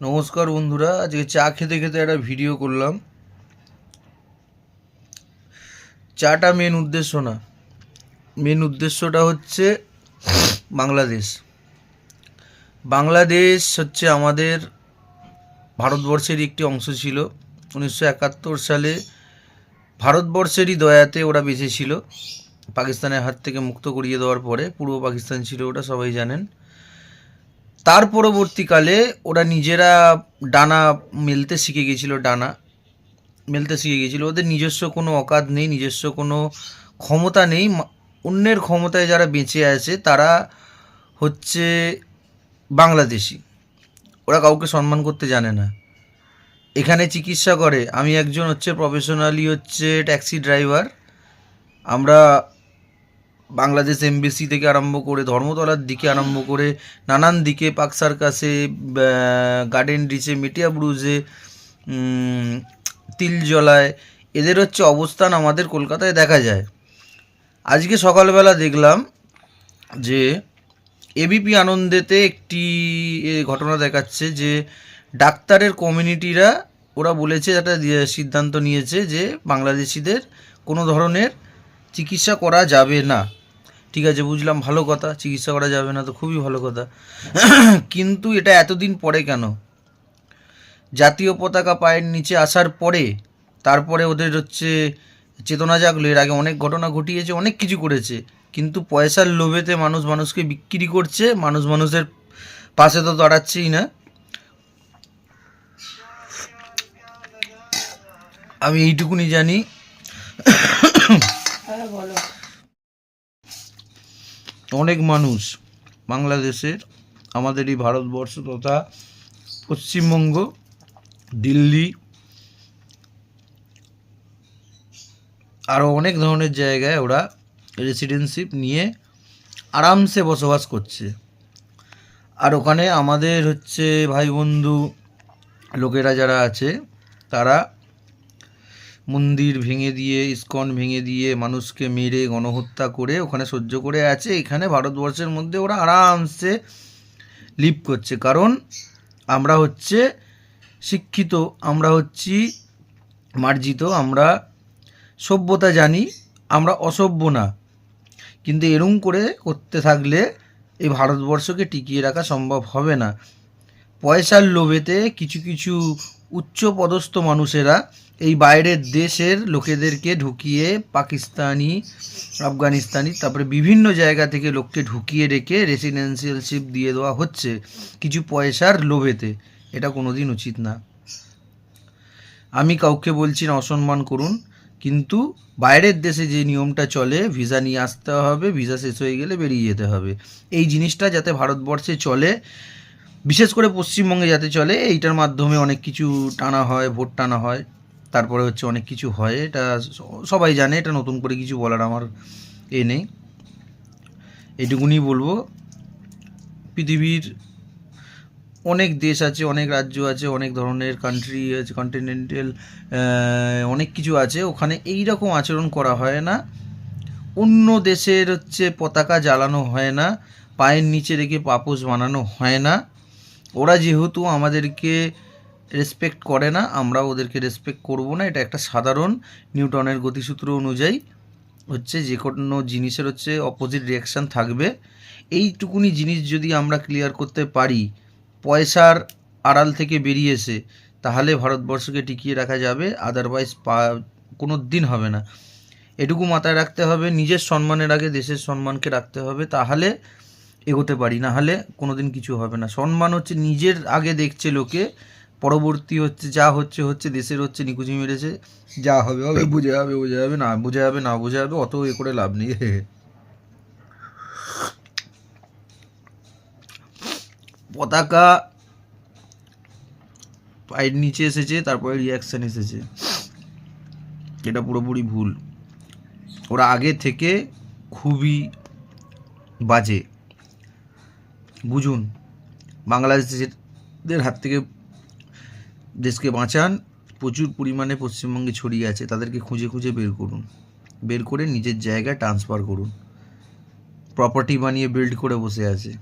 নমস্কার বন্ধুরা, আজকে চা খেতে খেতে একটা ভিডিও করলাম। চাটা মেন উদ্দেশ্য না। মেন উদ্দেশ্যটা হচ্ছে বাংলাদেশ। বাংলাদেশ হচ্ছে আমাদের ভারতবর্ষের একটি অংশ ছিল। উনিশশো একাত্তর সালে ভারতবর্ষেরই দয়াতে ওরা বেঁচে ছিল। পাকিস্তানের হাত থেকে মুক্ত করিয়ে দেওয়ার পরে পূর্ব পাকিস্তান ছিল, ওটা সবাই জানেন। তার পরবর্তীকালে ওরা নিজেরা ডানা মেলতে শিখে গেছিল, ডানা মেলতে শিখে গেছিল। ওদের নিজস্ব কোনো অকাত নেই, নিজস্ব কোনো ক্ষমতা নেই। অন্যের ক্ষমতায় যারা বেঁচে আছে, তারা হচ্ছে বাংলাদেশি। ওরা কাউকে সম্মান করতে জানে না। এখানে চিকিৎসা করে। আমি একজন হচ্ছে প্রফেশনালি হচ্ছে ট্যাক্সি ড্রাইভার আমরা বাংলাদেশ এমবেসি থেকে আরম্ভ করে ধর্মতলার দিকে আরম্ভ করে নানান দিকে পাক সার্কাসে গার্ডেন রিচে মেটিয়া ব্রুজে তিলজলায় এদের হচ্ছে অবস্থান আমাদের কলকাতায় দেখা যায়। আজকে সকালবেলা দেখলাম যে এবিপি আনন্দেতে একটি ঘটনা দেখাচ্ছে যে ডাক্তারের কমিউনিটিরা, ওরা বলেছে, একটা সিদ্ধান্ত নিয়েছে যে বাংলাদেশিদের কোনো ধরনের চিকিৎসা করা যাবে না। ঠিক আছে, বুঝলাম, ভালো কথা, চিকিৎসা করা যাবে না তো খুবই ভালো কথা। কিন্তু এটা এতদিন পরে কেন? জাতীয় পতাকা পায়ের নিচে আসার পরে, তারপরে ওদের হচ্ছে চেতনা জাগলো। এর আগে অনেক ঘটনা ঘটিয়েছে, অনেক কিছু করেছে। কিন্তু পয়সার লোভেতে মানুষ মানুষকে বিক্রি করছে, মানুষ মানুষের পাশে তো দাঁড়াচ্ছেই না। আমি এইটুকুনি জানি। অনেক মানুষ বাংলাদেশের আমাদের এই ভারতবর্ষ তথা পশ্চিমবঙ্গ, দিল্লি, আরও অনেক ধরনের জায়গায় ওরা রেসিডেন্সিপ নিয়ে আরামসে বসবাস করছে। আর ওখানে আমাদের হচ্ছে ভাই বন্ধু লোকেরা যারা আছে, তারা মন্দির ভেঙে দিয়ে, ইস্কন ভেঙে দিয়ে মানুষকে মেরে, গণহত্যা করে ওখানে সহ্য করে আছে। এখানে ভারতবর্ষের মধ্যে ওরা আরামসে লিপ করছে। কারণ আমরা হচ্ছে শিক্ষিত, আমরা হচ্ছি মার্জিত, আমরা সভ্যতা জানি, আমরা অসভ্য না। কিন্তু এরম করে করতে থাকলে এই ভারতবর্ষকে টিকিয়ে রাখা সম্ভব হবে না। পয়সার লোভেতে কিছু কিছু উচ্চ পদস্থ মানুষেরা এই বাইরের দেশের লোকেদেরকে ঢুকিয়ে পাকিস্তানি, আফগানিস্তানি, তারপরে বিভিন্ন জায়গা থেকে লোককে ঢুকিয়ে রেখে রেসিডেন্সিয়ালশিপ দিয়ে দেওয়া হচ্ছে কিছু পয়সার লোভেতে। এটা কোনোদিন উচিত না। আমি কাউকে বলছি না অসম্মান করুন, কিন্তু বাইরের দেশে যে নিয়মটা চলে, ভিসা নিয়ে আসতে হবে, ভিসা শেষ হয়ে গেলে বেরিয়ে যেতে হবে। এই জিনিসটা যাতে ভারতবর্ষে চলে বিশেষ করে পশ্চিমবঙ্গে যাতে চলে, এইটার মাধ্যমে অনেক কিছু টানা হয়, ভোট টানা হয়। তারপরে হচ্ছে অনেক কিছু হয়, এটা সবাই জানে, এটা নতুন করে কিছু বলার আমার এ নেই। এইটুকুনি বলব। পৃথিবীর অনেক দেশ আছে, অনেক রাজ্য আছে, অনেক ধরনের কান্ট্রি আছে কন্টিনেন্টাল অনেক কিছু আছে, ওখানে এই রকম আচরণ করা হয় না। অন্য দেশের হচ্ছে পতাকা জ্বালানো হয় না, পায়ের নিচে রেখে পাপোশ বানানো হয় না। ওরা যেহেতু আমাদেরকে রেসপেক্ট করে না আমরা ওদেরকে রেসপেক্ট করব না, এটা একটা সাধারণ নিউটনের গতিসূত্র অনুযায়ী হচ্ছে যে কোনো জিনিসের হচ্ছে অপোজিট রিয়াকশান থাকবে। এইটুকুনি জিনিস যদি আমরা ক্লিয়ার করতে পারি, পয়সার আড়াল থেকে বেরিয়ে এসে, তাহলে ভারতবর্ষকে টিকিয়ে রাখা যাবে আদারওয়াইজ পা, কোনো দিন হবে না। এটুকু মাথায় রাখতে হবে, নিজের সম্মানের আগে দেশের সম্মানকে রাখতে হবে, তাহলে এগোতে পারি না হলে কোনো দিন কিছু হবে না। সম্মান হচ্ছে নিজের আগে দেখছে লোকে, পরবর্তী হচ্ছে যা হচ্ছে হচ্ছে, দেশের হচ্ছে নিকুচি মেরেছে, যা হবে হবে, বুঝে যাবে বুঝে যাবে, না বুঝে যাবে, না বুঝে যাবে, অত এ করে লাভ নেই। পতাকা পায়ের নিচে এসেছে, তারপরে রিয়াকশান এসেছে। এটা পুরোপুরি ভুল। ওরা আগে থেকে খুবই বাজে। বুঝুন, বাংলাদেশের হাত থেকে দেশকে বাঁচান, প্রচুর পরিমাণে পশ্চিমবঙ্গে ছড়িয়ে আছে, তাদেরকে খুঁজে খুঁজে বের করুন, বের করে নিজের জায়গায় ট্রান্সফার করুন প্রপার্টি বানিয়ে বিল্ড করে বসে আছে।